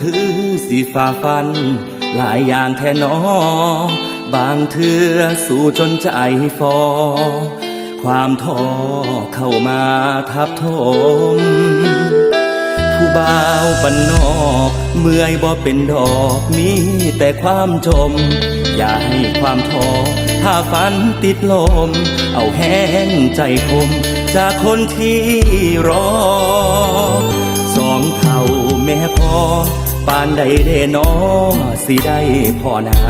คือสิฝ่าฟัน หลายอย่างแท่นอบางเทือสู้จนใจฟอ ความท้อเข้ามาทับถมผู้บ่าวบันนอกเมื่อยบ่เป็นดอกมีแต่ความจม อย่าให้ความท้อถ้าฝันติดลม เอาแห้งใจคม จากคนที่รอสอง แม่พอปานใดเดนอสิได้พอนา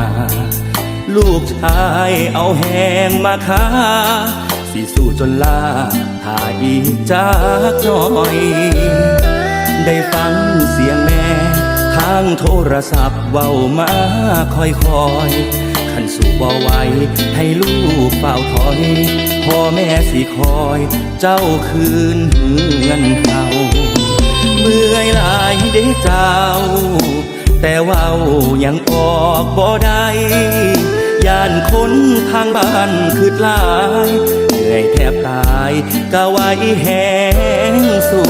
ลูกชายเอาแหงมาค้าสิสู้จนลาถ้าอีกจากหน่อย ได้ฟังเสียงแม่ทางโทรศัพท์เว้ามาคอยคอยขันสู่บ่ไหวให้ลูกเฝ้าถอยพ่อแม่สิคอย เจ้าคืนเงินเก่า เมื่อยหลายได้เจ้า แต่ว่ายังออกบ่ได้ย่านคนทางบ้านคืดหลายเหนื่อยแทบตายก็ไหวแหงสู้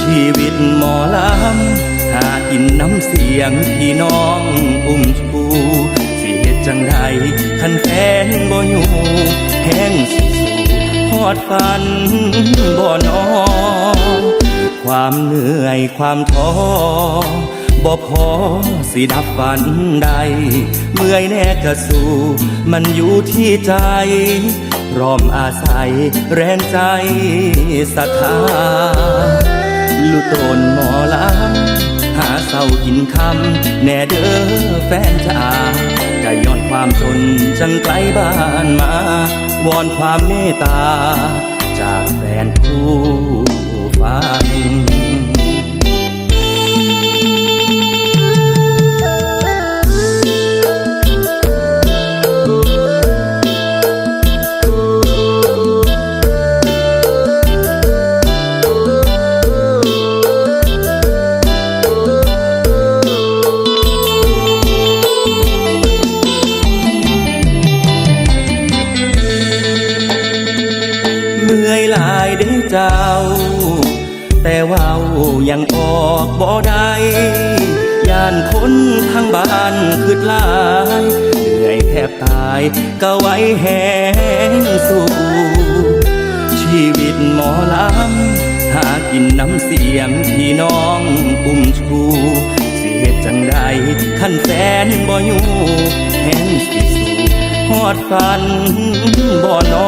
ชีวิตหมอลำหากินน้ำเสียงพี่น้องอุ้มชูสิเหตุจังใดคันแฟนบ่อยู่แห้งสู่หอดฟันบ่นอ ความเหนื่อยความท้อบ่พอสิดับฝันใด เมื่อยแน่กระสู้มันอยู่ที่ใจ พร้อมอาศัยแรงใจศรัทธาลูกโตนหมอลำหาเศร้ากินคำแน่เด้อแฟนจ๋าก็ย้อนความจนจังไกลบ้านมา วอนความเมตตา เด้อเจ้า แต่ว่ายังออกบ่ได้ย่านคนทางบ้านคืดลายเหนื่อยแทบตายก็ไหวแหงสู้ชีวิตหมอลำหากินน้ำเสียงพี่น้องอุ้มชูสิเหตุจังใดขันแฟนบ่อยู่แห้งสิสู่หอดฟันบ่อนอ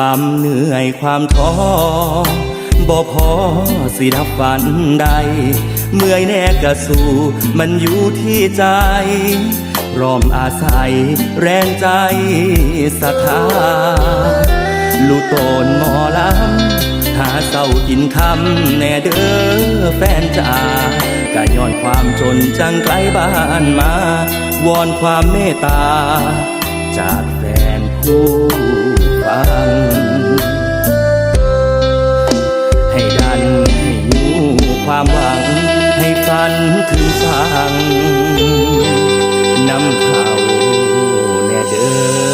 ความเหนื่อยความท้อบ่พอสิดับฝันใด เมื่อยแน่กระสู้มันอยู่ที่ใจรอมอาศัยแรงใจศรัทธาลูกโตนหมอลำหาเศร้ากินคำแน่เด้อแฟนจ๋ากะย้อนความจนจังไกลบ้านมา วอนความเมตตา จากแฟนผู้ัง ให้ดันให้ยู่ความหวัง ให้ฝันคืนฟังนำเขาแน่เดิอ